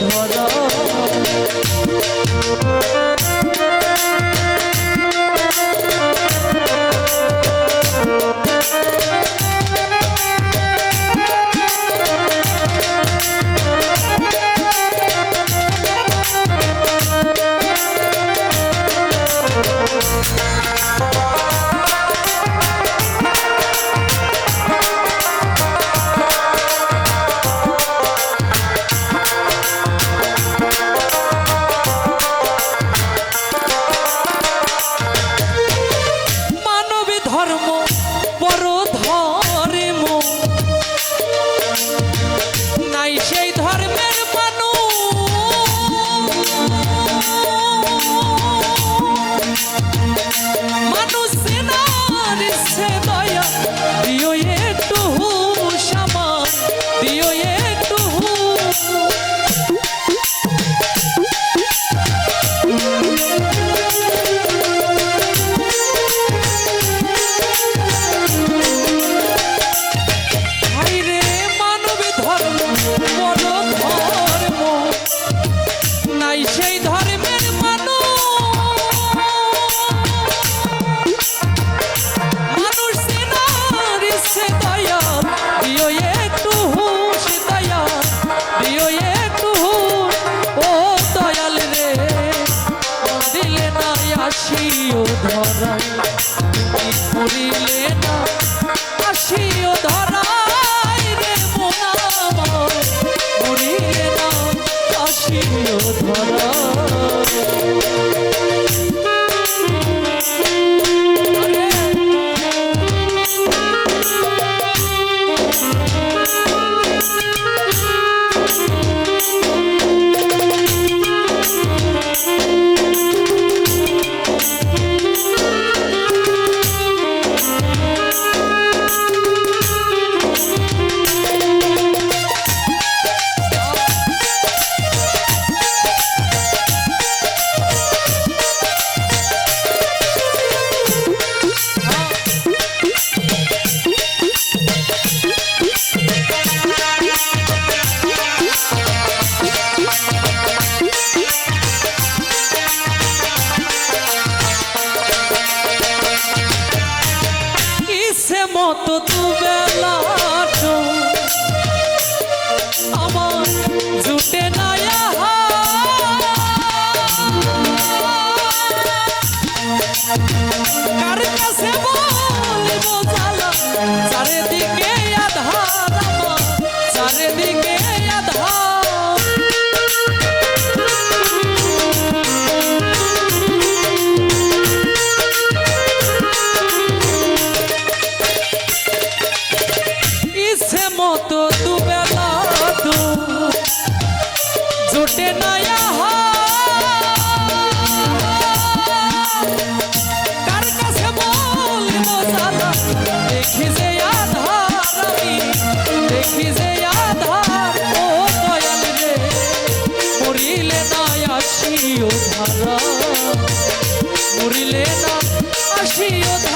ধরা আসিও মতো আসিও ধারা মরিলে না আসিও ধারাই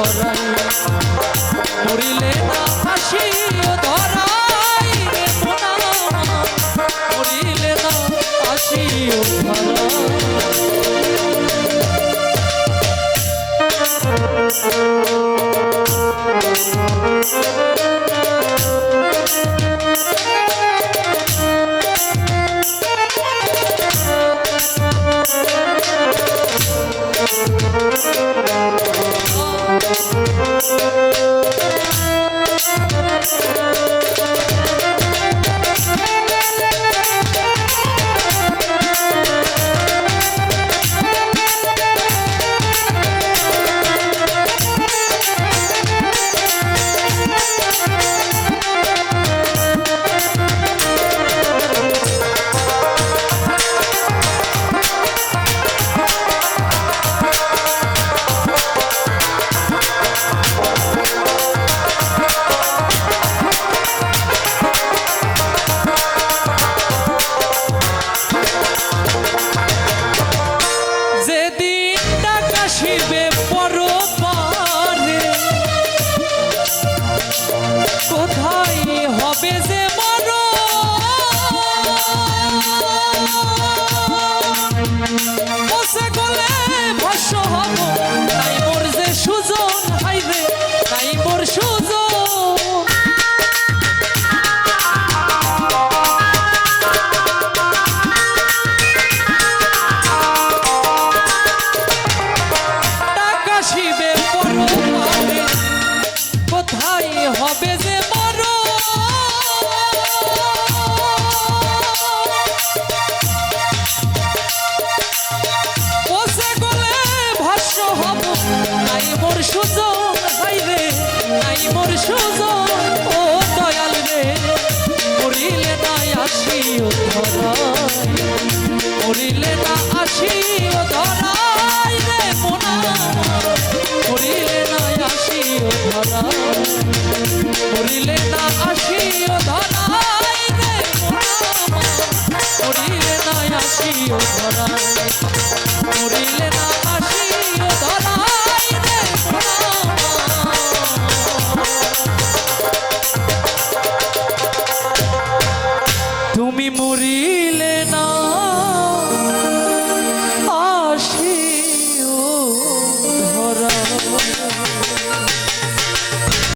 আসিও নাই মোর সুজন হাইরে নাই মোর সুজন, ও দয়াল রে। মরিলে না আসিও ধরাই রে মোনা। মরিলে না ধরাই মরিলে না